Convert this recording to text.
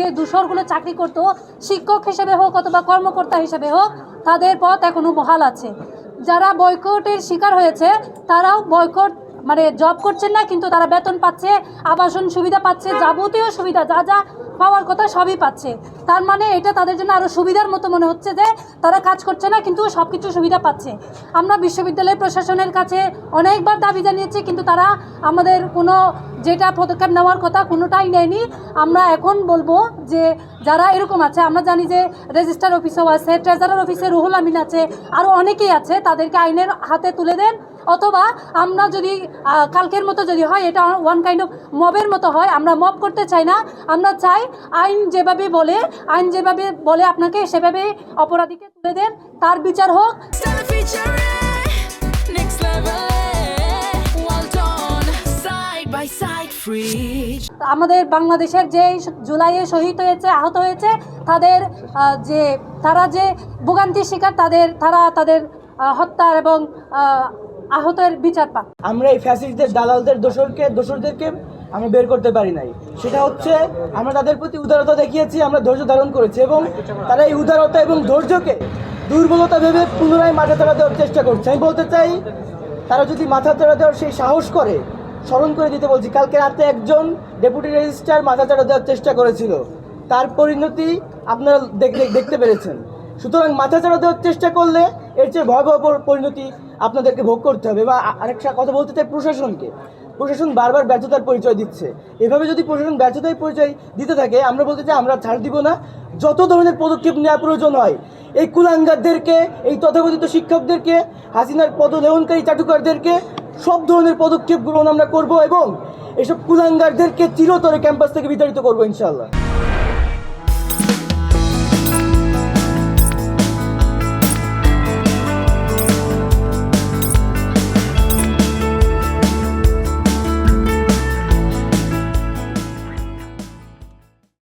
যে দূষরগুলো চাকরি করতো, শিক্ষক হিসেবে হোক অথবা কর্মকর্তা হিসেবে হোক, তাদের পথ এখনও বহাল আছে। যারা বয়কটের শিকার হয়েছে, তারাও বয়কট মানে জব করছেন না, কিন্তু তারা বেতন পাচ্ছে, আবাসন সুবিধা পাচ্ছে, যাবতীয় সুবিধা যা যা পাওয়ার কথা সবই পাচ্ছে। তার মানে এটা তাদের জন্য আরও সুবিধার মতো মনে হচ্ছে যে, তারা কাজ করছে না, কিন্তু সব কিছু সুবিধা পাচ্ছে। আমরা বিশ্ববিদ্যালয় প্রশাসনের কাছে অনেকবার দাবি জানিয়েছি, কিন্তু তারা আমাদের কোনো যেটা পদক্ষেপ নেওয়ার কথা কোনোটাই নেয়নি। আমরা এখন বলব যে যারা এরকম আছে, আমরা জানি যে রেজিস্টার অফিসেও আছে ট্রেজারার অফিসে রুহুল আমিন আছে আরও অনেকেই আছে, তাদেরকে আইনের হাতে তুলে দেন। অথবা আমরা যদি কালকের মতো যদি হয়, এটা ওয়ান কাইন্ড অফ মবের মতো হয়, আমরা মব করতে চাই না। আমরা চাই আইন যেভাবে বলে, আইন যেভাবে বলে আপনাকে সেভাবে অপরাধীকে তুলে দেন। তার বিচার হোক। আমাদের বাংলাদেশের যে জুলাইয়ে শহীদ হয়েছে আহত হয়েছে তাদের যে তারা যে ভোগান্তির শিকার তাদের তারা তাদের হত্যার এবং আহতের বিচার পাক। আমরা এই ফ্যাসিস্টদের দালালদের দোসরকে দোসরদেরকে আমরা বের করতে পারি নাই। সেটা হচ্ছে আমরা তাদের প্রতি উদারতা দেখিয়েছি আমরা ধৈর্য ধারণ করেছি এবং তারা এই উদারতা এবং ধৈর্যকে দুর্বলতা ভেবে পুনরায় মাথা চাড়া দেওয়ার চেষ্টা করছে। আমি বলতে চাই তারা যদি মাথা চাড়া দেওয়ার সেই সাহস করে স্মরণ করে দিতে বলছি, কালকে রাতে একজন ডেপুটি রেজিস্ট্রার মাথা চাড়া দেওয়ার চেষ্টা করেছিল। তার পরিণতি আপনারা দেখ- দেখতে পেরেছেন। সুতরাং মাথা চাড়া দেওয়ার চেষ্টা করলে এর চেয়ে ভয়াবহ পরিণতি আপনাদেরকে ভোগ করতে হবে। বা আরেকটা কথা বলতে চাই প্রশাসনকে। প্রশাসন বারবার ব্যর্থতার পরিচয় দিচ্ছে। এভাবে যদি প্রশাসন ব্যর্থতার পরিচয় দিতে থাকে, আমরা বলতে চাই আমরা ছাড় দিব না। যত ধরনের পদক্ষেপ নেওয়া প্রয়োজন হয়, এই কুলাঙ্গারদেরকে, এই তথাকথিত শিক্ষকদেরকে, হাসিনার পদলেহনকারী চাটুকারদেরকে সব ধরনের পদক্ষেপ গ্রহণ আমরা করব এবং এসব কুলাঙ্গারদেরকে চিরতরে ক্যাম্পাস থেকে বিতাড়িত করব ইনশাল্লাহ